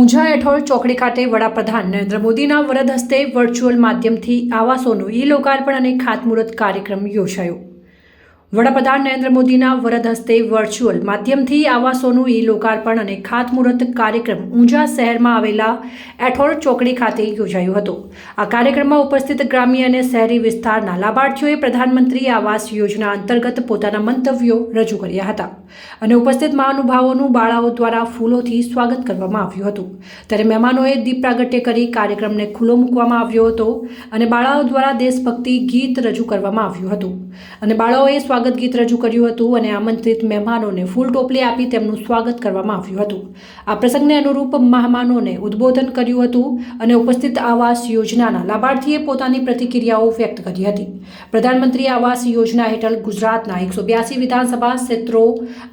ઊંઝા હેઠળ ચોકડી ખાતે વડાપ્રધાન નરેન્દ્ર મોદીના વરદ હસ્તે વર્ચ્યુઅલ માધ્યમથી આવાસોનું ઈ લોકાર્પણ અને ખાતમુહૂર્ત કાર્યક્રમ યોજાયો. વડાપ્રધાન નરેન્દ્ર મોદીના વરદ હસ્તે વર્ચ્યુઅલ માધ્યમથી આવાસોનું ઈ લોકાર્પણ અને ખાતમુહૂર્ત કાર્યક્રમ ઊંઝા શહેરમાં આવેલા એઠોર ચોકડી ખાતે યોજાયો હતો. આ કાર્યક્રમમાં ઉપસ્થિત ગ્રામ્ય અને શહેરી વિસ્તારના લાભાર્થીઓએ પ્રધાનમંત્રી આવાસ યોજના અંતર્ગત પોતાના મંતવ્યો રજૂ કર્યા હતા અને ઉપસ્થિત મહાનુભાવોનું બાળાઓ દ્વારા ફૂલોથી સ્વાગત કરવામાં આવ્યું હતું. ત્યારે મહેમાનોએ દીપ પ્રાગટ્ય કરી કાર્યક્રમને ખુલ્લો મૂકવામાં આવ્યો હતો અને બાળાઓ દ્વારા દેશભક્તિ ગીત રજૂ કરવામાં આવ્યું હતું. અને બાળાઓએ સ્વાગત ગીત રજૂ કર્યું હતું અને આમંત્રિત મહેમાનોને ફૂલ ટોપલી આપી તેમનું સ્વાગત કરવામાં આવ્યું હતું. આ પ્રસંગને અનુરૂપ મહેમાનોને ઉદ્બોધન કર્યું હતું અને ઉપસ્થિત આવાસ યોજનાના લાભાર્થીએ પોતાની પ્રતિક્રિયાઓ વ્યક્ત કરી હતી. પ્રધાનમંત્રી આવાસ યોજના હેઠળ ગુજરાતના એકસો બ્યાસી વિધાનસભા ક્ષેત્રો,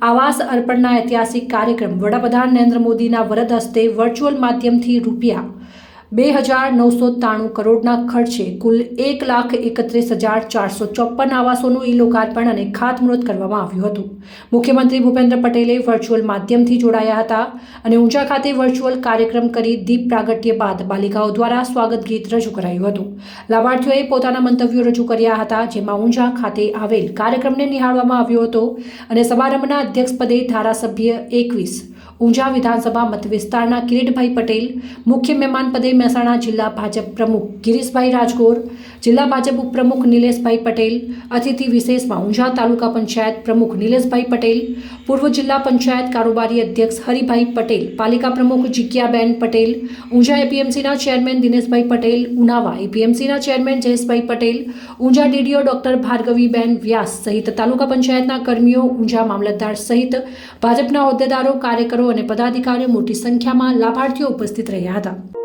આવાસ અર્પણના ઐતિહાસિક કાર્યક્રમ વડાપ્રધાન નરેન્દ્ર મોદીના વરદ હસ્તે વર્ચ્યુઅલ માધ્યમથી રૂપિયા બે હજાર નવસો ત્રાણું કરોડના ખર્ચે કુલ એક લાખ એકત્રીસ હજાર ચારસો ચોપન આવાસોનું ઈ લોકાર્પણ અને ખાતમુહૂર્ત કરવામાં આવ્યું હતું. મુખ્યમંત્રી ભૂપેન્દ્ર પટેલે વર્ચ્યુઅલ માધ્યમથી જોડાયા હતા અને ઊંઝા ખાતે વર્ચ્યુઅલ કાર્યક્રમ કરી દીપ પ્રાગટ્ય બાદ બાલિકાઓ દ્વારા સ્વાગત ગીત રજૂ કરાયું હતું. લાભાર્થીઓએ પોતાના મંતવ્યો રજૂ કર્યા હતા, જેમાં ઊંઝા ખાતે આવેલ કાર્યક્રમને નિહાળવામાં આવ્યો હતો અને સમારંભના અધ્યક્ષપદે ધારાસભ્ય એકવીસ ઊંઝા વિધાનસભા મતવિસ્તારના કિરીટભાઈ પટેલ મુખ્ય મહેમાન પદે મહેસાણા જિલ્લા ભાજપ પ્રમુખ ગિરીશભાઈ રાજગોર જિલ્લા ભાજપ ઉપપ્રમુખ નિલેશભાઈ પટેલ, અતિથિ વિશેષમાં ઊંઝા તાલુકા પંચાયત પ્રમુખ નિલેશભાઈ પટેલ, પૂર્વ જિલ્લા પંચાયત કારોબારી અધ્યક્ષ હરિભાઈ પટેલ, પાલિકા પ્રમુખ જિજ્ઞાબેન પટેલ, ઊંઝા એપીએમસીના chairman Dineshbhai Patel, Unava એપીએમસીના chairman Jayeshbhai Patel, Unjha DDO doctor Bhargaviben Vyas સહિત તાલુકા પંચાયતના કર્મીઓ, ઊંઝા મામલતદાર સહિત ભાજપના હોદ્દેદારો, કાર્યકરો અને પદાધિકારીઓ મોટી સંખ્યામાં લાભાર્થીઓ ઉપસ્થિત રહ્યા હતા.